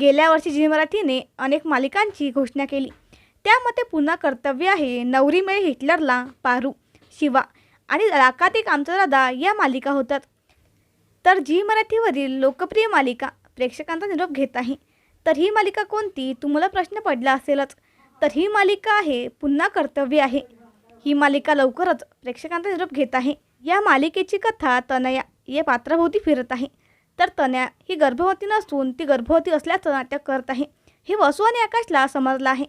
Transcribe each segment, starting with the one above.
गेल्या वर्षी झी मराठीने अनेक मालिकांची घोषणा केली. त्यामध्ये पुन्हा कर्तव्य आहे नवरीमय हिटलरला पारू शिवा आणि राकात एक आमचा दादा या मालिका होतात. तर झी मराठीवरील लोकप्रिय मालिका प्रेक्षकांचा निरोप घेत आहे. तर ही मालिका कोणती? तुम्हाला प्रश्न पडला असेलच. तर ही मालिका आहे पुन्हा कर्तव्य आहे. ही मालिका लवकरच प्रेक्षकांचा निरोप घेत आहे. या मालिकेची कथा तनया या पात्राभोवती फिरत आहे. तर तन्या ही गर्भवती नसून ती गर्भवती असल्याचं नाटक करत आहे. हे वसू आणि आकाशला समजलं आहे.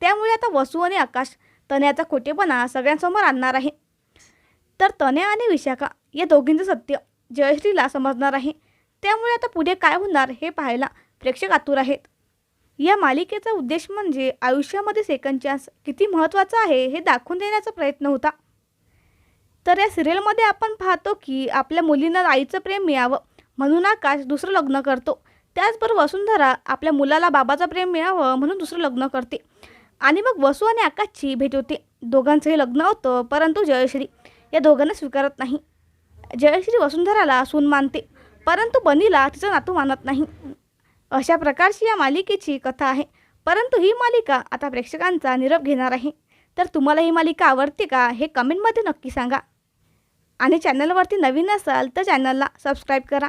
त्यामुळे आता वसू आणि आकाश तन्याचा खोटेपणा सगळ्यांसमोर आणणार आहे. तर तन्या आणि विशाखा या दोघींचं सत्य जयश्रीला समजणार आहे. त्यामुळे आता पुढे काय होणार हे पाहायला प्रेक्षक आतुर आहेत. या मालिकेचा उद्देश म्हणजे आयुष्यामध्ये सेकंड चान्स किती महत्त्वाचा आहे हे दाखवून देण्याचा प्रयत्न होता. तर या सिरियलमध्ये आपण पाहतो की आपल्या मुलींना आईचं प्रेम मिळावं. म्हणून आकाश दुसरं लग्न करतो. त्याचबरोबर वसुंधरा आपल्या मुलाला बाबाचं प्रेम मिळावं म्हणून दुसरं लग्न करते. आणि मग वसू आणि आकाशची भेट होते. दोघांचंही लग्न होतं परंतु जयश्री या दोघांना स्वीकारत नाही. जयश्री वसुंधराला सून मानते परंतु बनीला तिचं नातू मानत नाही. अशा प्रकारची या मालिकेची कथा आहे. परंतु ही मालिका आता प्रेक्षकांचा निरोप घेणार आहे. तर तुम्हाला ही मालिका आवडते का हे कमेंटमध्ये नक्की सांगा. आणि चॅनलवरती नवीन असाल तर चॅनलला सबस्क्राईब करा.